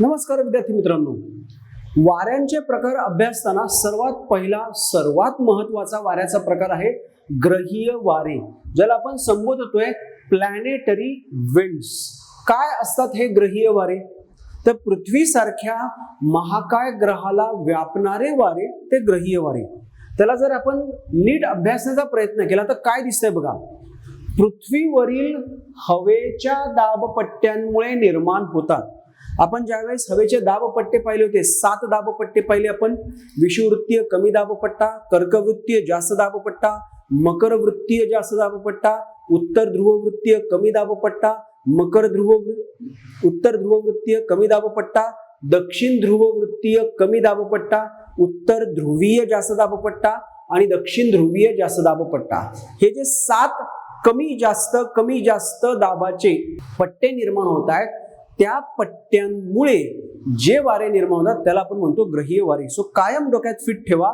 नमस्कार विद्यार्थी मित्रांनो. वाऱ्यांचे प्रकार अभ्यासताना सर्वात पहिला सर्वात महत्त्वाचा वाऱ्याचा प्रकार आहे ग्रहीय वारे. ज्याला आपण संबोधतोय प्लॅनेटरी विंड्स काय असतात हे ग्रहीय वारे? तर पृथ्वीसारख्या महाकाय ग्रहाला व्यापणारे वारे ते ग्रहीय वारे. त्याला जर आपण नीट अभ्यासण्याचा प्रयत्न केला तर काय दिसतंय बघा? पृथ्वीवरील हवेच्या दाबपट्ट्यांमुळे निर्माण होतात. आपण ज्यावेळेस हवेचे दाबपट्टे पाहिले होते सात दाबपट्टे पाहिले आपण. विषुवृत्तीय कमी दाबपट्टा कर्कवृत्तीय जास्त दाबपट्टा मकर वृत्तीय जास्त दाबपट्टा उत्तर ध्रुववृत्तीय कमी दाबपट्टा मकर ध्रुव उत्तर ध्रुववृत्तीय कमी दाबपट्टा दक्षिण ध्रुववृत्तीय कमी दाबपट्टा उत्तर ध्रुवीय जास्त दाबपट्टा आणि दक्षिण ध्रुवीय जास्त दाबपट्टा हे जे सात कमी जास्त कमी जास्त दाबाचे पट्टे निर्माण होत आहेत त्या पट्ट्यांमुळे जे वारे निर्माण होतात त्याला आपण म्हणतो ग्रहीय वारे. सो कायम डोक्यात फिट ठेवा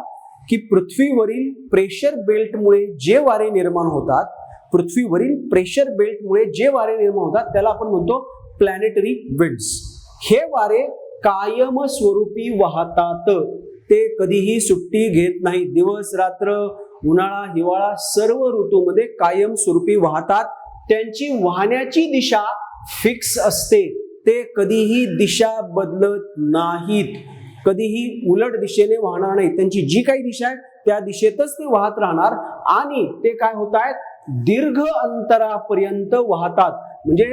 की पृथ्वीवरील प्रेशर बेल्टमुळे जे वारे निर्माण होतात पृथ्वीवरील प्रेशर बेल्टमुळे जे वारे निर्माण होतात त्याला आपण म्हणतो प्लॅनेटरी विंड्स हे वारे कायम स्वरूपी वाहतात. ते कधीही सुट्टी घेत नाही दिवस रात्र उन्हाळा हिवाळा सर्व ऋतूमध्ये कायम स्वरूपी वाहतात. त्यांची वाहण्याची दिशा फिक्स असते. ते कधीही दिशा बदलत नाहीत. कधीही उलट दिशेने वाहणार नाही त्यांची जी काही दिशा आहे त्या दिशेतच ते वाहत राहणार आणि ते काय होत आहेत दीर्घ अंतरापर्यंत वाहतात. म्हणजे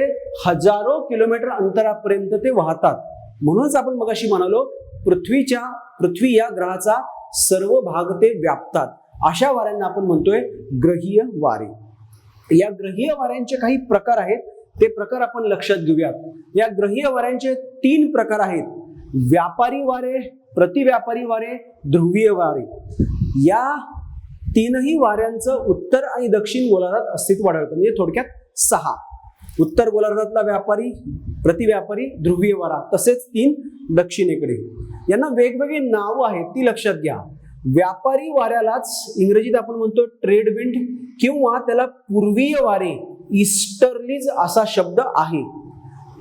हजारो किलोमीटर अंतरापर्यंत ते वाहतात. म्हणूनच आपण मगाशी म्हणालो पृथ्वीच्या पृथ्वी या ग्रहाचा सर्व भाग ते व्यापतात. अशा वाऱ्यांना आपण म्हणतोय ग्रहीय वारे. या ग्रहीय वाऱ्यांचे काही प्रकार आहेत. ते प्रकार आपण लक्षात घेऊयात. या ग्रहीय वाऱ्यांचे तीन प्रकार आहेत. व्यापारी वारे प्रतिव्यापारी वारे ध्रुवीय वारे. या तीनही वाऱ्यांचं उत्तर आणि दक्षिण गोलार्धात अस्तित्व आढळतं. म्हणजे थोडक्यात सहा. उत्तर गोलार्धातला व्यापारी प्रतिव्यापारी ध्रुवीय वारा. तसेच तीन दक्षिणेकडे. यांना वेगवेगळी नावं आहेत ती लक्षात घ्या. व्यापारी वाऱ्यालाच इंग्रजीत आपण म्हणतो ट्रेड विंड किंवा त्याला पूर्वीय वारे. इस्टर्लीज असा शब्द आहे.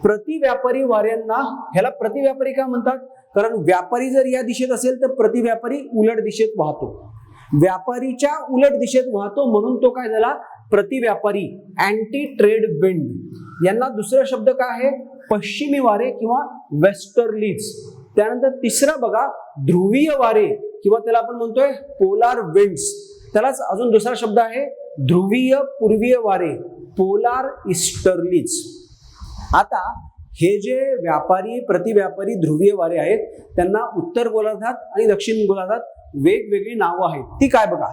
प्रतिव्यापारी वाऱ्यांना ह्याला प्रतिव्यापारी का म्हणतात? कारण व्यापारी जर या दिशेत असेल तर प्रतिव्यापारी उलट दिशेत वाहतो. व्यापारीच्या उलट दिशेत वाहतो म्हणून तो काय झाला? प्रतिव्यापारी अँटी ट्रेड विंड यांना दुसरा शब्द काय आहे? पश्चिमी वारे किंवा वेस्टर्लीज त्यानंतर तिसरा बघा ध्रुवीय वारे किंवा त्याला आपण म्हणतोय पोलार विंड्स त्यालाच अजून दुसरा शब्द आहे ध्रुवीय पूर्वीय वारे पोलार इस्टर्लीज. आता हे जे व्यापारी प्रतिव्यापारी ध्रुवीय वारे आहेत त्यांना उत्तर गोलार्धात आणि दक्षिण गोलार्धात वेगवेगळी नावं आहेत. ती काय बघा.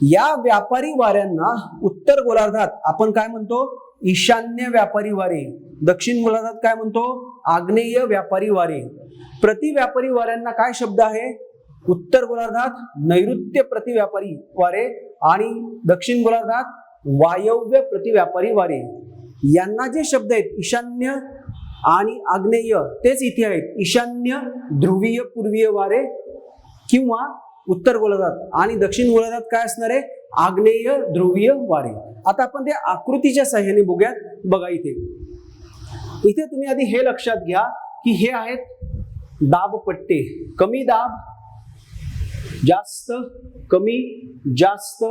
या व्यापारी वाऱ्यांना उत्तर गोलार्धात आपण काय म्हणतो? ईशान्य व्यापारी वारे. दक्षिण गोलार्धात काय म्हणतो? आग्नेय व्यापारी वारे. प्रतिव्यापारी वाऱ्यांना काय शब्द आहे? उत्तर गोलार्धात नैऋत्य प्रतिव्यापारी वारे आणि दक्षिण गोलार्धात वायव्य प्रतिव्यापारी वारे. यांना जे शब्द आहेत ईशान्य आणि आग्नेय तेच इथे आहेत. ईशान्य ध्रुवीय पूर्वीय वारे किंवा उत्तर गोलार्धात आणि दक्षिण गोलार्धात काय असणार आहे? आग्नेय ध्रुवीय वारे. आता आपण ते आकृतीच्या सहाय्याने बघूयात. बघा इथे. इथे तुम्ही आधी हे लक्षात घ्या की हे आहेत दाब पट्टे कमी दाब जास्त कमी जास्त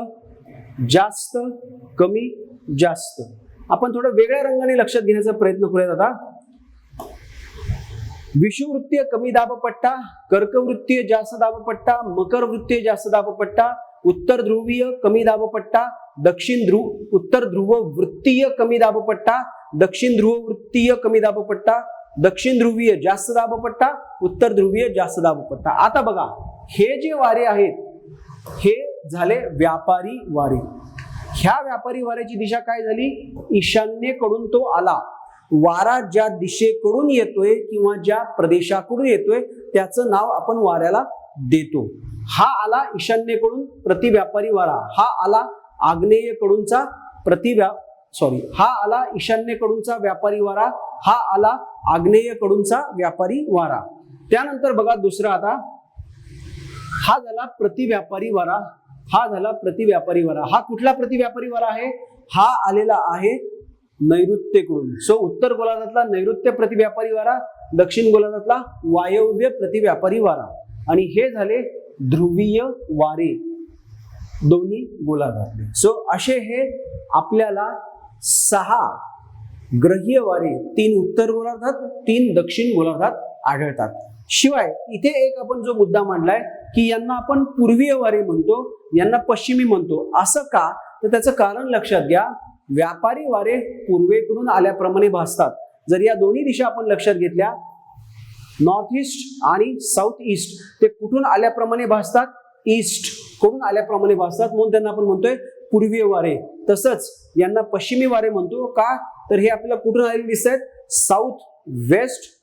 जास्त कमी जास्त. आपण थोडं वेगळ्या रंगाने लक्षात घेण्याचा प्रयत्न करूयात आता. विषुवृत्तीय कमी दाबपट्टा कर्कवृत्तीय जास्त दाबपट्टा मकर वृत्तीय जास्त दाबपट्टा उत्तर ध्रुवीय कमी दाबपट्टा दक्षिण ध्रुव उत्तर ध्रुव वृत्तीय कमी दाबपट्टा दक्षिण ध्रुव वृत्तीय कमी दाबपट्टा दक्षिण ध्रुवीय जास्त दाबपट्टा उत्तर ध्रुवीय जास्त दाबपट्टा आता बघा. हे जे वारे आहेत हे झाले व्यापारी वारे. ह्या व्यापारी वाऱ्याची दिशा काय झाली? ईशान्येकडून तो आला. वारा ज्या दिशेकडून येतोय किंवा ज्या प्रदेशाकडून येतोय त्याचं नाव आपण वाऱ्याला देतो. हा आला ईशान्येकडून प्रतिव्यापारी वारा. हा आला आग्नेयकडूनचा प्रतिव्या सॉरी हा आला ईशान्येकडूनचा व्यापारी वारा. हा आला आग्नेयकडूनचा व्यापारी वारा. त्यानंतर बघा दुसरा आता हा झाला प्रतिव्यापारी वारा. हा झाला प्रतिव्यापारी वारा. हा कुठला प्रतिव्यापारी वारा आहे? हा आलेला आहे नैऋत्येकडून. सो उत्तर गोलार्धातला नैऋत्य प्रतिव्यापारी वारा दक्षिण गोलार्धातला वायव्य प्रतिव्यापारी वारा. आणि हे झाले ध्रुवीय वारे. दोन्ही गोलार्धातले. सो असे हे आपल्याला सहा ग्रहीय वारे तीन उत्तर गोलार्धात तीन दक्षिण गोलार्धात आढळतात. शिवाय इथे एक आपण जो मुद्दा मांडलाय की यांना आपण पूर्वीय वारे म्हणतो यांना पश्चिमी म्हणतो. असं का? तर त्याचं कारण लक्षात घ्या. व्यापारी वारे पूर्वेकडून आल्याप्रमाणे भासतात. जर या दोन्ही दिशा आपण लक्षात घेतल्या नॉर्थ ईस्ट आणि साऊथ ईस्ट ते कुठून आल्याप्रमाणे भासतात? ईस्टकडून आल्याप्रमाणे भासतात. म्हणून त्यांना आपण म्हणतोय पूर्वीय वारे तसंच यांना पश्चिमी वारे म्हणतो का? तर हे आपल्याला कुठून आलेले दिसत आहेत साऊथ वेस्ट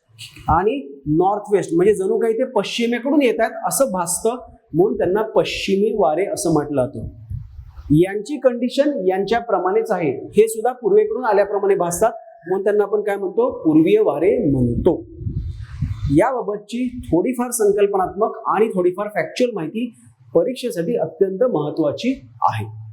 आणि नॉर्थ वेस्ट म्हणजे जणू काही ते पश्चिमेकडून येत आहेत असं भासतं म्हणून त्यांना पश्चिमी वारे असं म्हटलं जातं. यांची कंडिशन यांच्याप्रमाणेच आहे. हे सुद्धा पूर्वेकडून आल्याप्रमाणे भासतात. म्हणून त्यांना आपण काय म्हणतो? पूर्वीय वारे म्हणतो. याबाबतची थोडीफार संकल्पनात्मक आणि थोडीफार फॅक्च्युअल माहिती परीक्षेसाठी अत्यंत महत्वाची आहे.